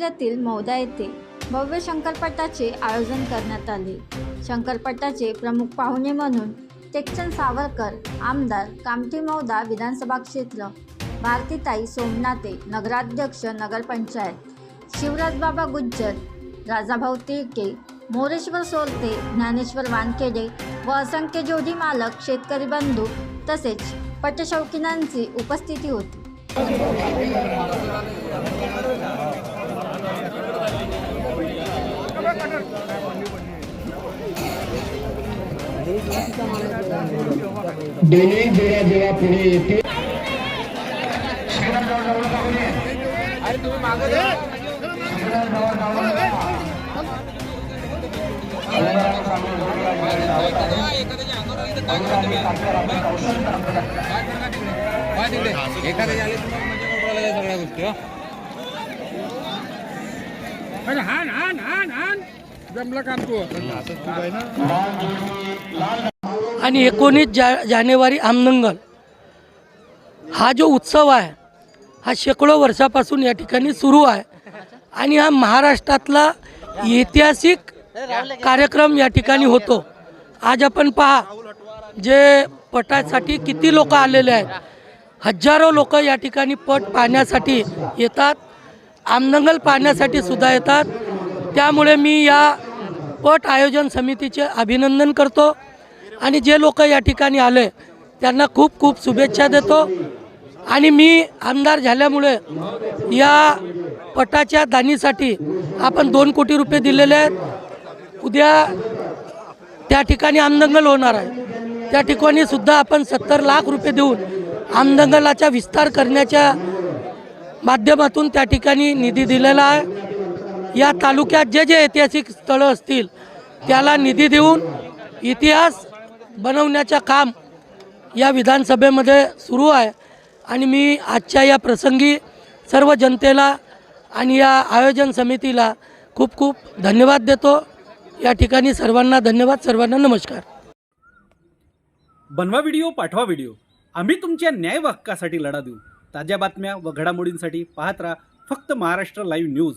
जिल्ह्यातील मौदा येथे भव्य शंकरपटाचे आयोजन करण्यात आले. शंकरपटाचे प्रमुख पाहुणे म्हणून टेकचंद सावरकर आमदार कामठी मौदा विधानसभा क्षेत्र भारतीताई सोमनाथे नगराध्यक्ष नगरपंचायत शिवराजबाबा गुज्जर राजाभाऊ तिळके मोरेश्वर सोलते ज्ञानेश्वर वानखेडे व असंख्य जोडी मालक शेतकरी बंधू तसेच पटशौकीनांची उपस्थिती होती. दोन्ही जोड्या जेव्हा पुढे येते. एखाद्या आले सगळ्या गोष्टी हान हान हान हान. जमलं काम तू. आणि एकोणीस जा जानेवारी आमदंगल. हा जो उत्सव आहे हा शेकडो वर्षापासून या ठिकाणी सुरू आहे. आणि हा महाराष्ट्रातला ऐतिहासिक कार्यक्रम या ठिकाणी होतो. आज आपण पहा जे पटासाठी किती लोक आलेले आहेत. हजारो लोक या ठिकाणी पट पाहण्यासाठी येतात. आमदंगल पाहण्यासाठी सुद्धा येतात. त्यामुळे मी या पट आयोजन समितीचे अभिनंदन करतो आणि जे लोक या ठिकाणी आले त्यांना खूप खूप शुभेच्छा देतो. आणि मी आमदार झाल्यामुळे या पटाच्या दानीसाठी आपण दोन कोटी रुपये दिलेले आहेत. उद्या त्या ठिकाणी आमदंगल होणार आहे. त्या ठिकाणी सुद्धा आपण सत्तर लाख रुपये देऊन आमदंगलाचा विस्तार करण्याच्या माध्यमातून त्या ठिकाणी निधी दिलेला आहे. या तालुक्यात जे जे ऐतिहासिक स्थळं असतील त्याला निधी देऊन इतिहास बनवण्याचं काम या विधानसभेमध्ये सुरू आहे. आणि मी आजच्या या प्रसंगी सर्व जनतेला आणि या आयोजन समितीला खूप खूप धन्यवाद देतो. या ठिकाणी सर्वांना धन्यवाद सर्वांना नमस्कार. बनवा व्हिडिओ पाठवा व्हिडिओ. आम्ही तुमच्या न्याय हक्कासाठी लढा देऊ. ताज्या बातम्या व घडामोडींसाठी पाहत राहा फक्त महाराष्ट्र लाईव्ह न्यूज.